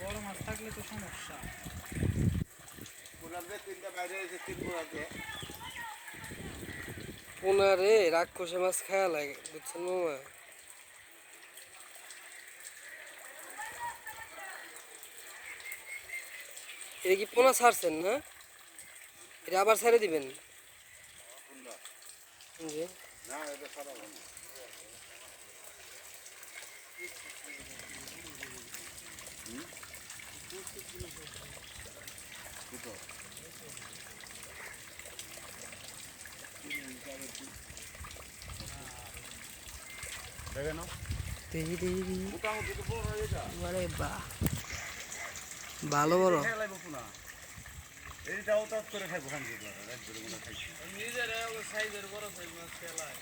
বড় মাছ থাকলে তো সমস্যা রাক্ষসে মাছ খাওয়া লাগে, বুঝছেন মামা? এটা কি পোনা ছাড়ছেন, না? এটা আবার ছেড়ে দিবেন? কোনটা জি না এটা সারা ভালো বড় এইটাও তার করে খাইবো খান মনে খাইছি। নিজের সাইজের বড় সাইজ মাছ খেলায়।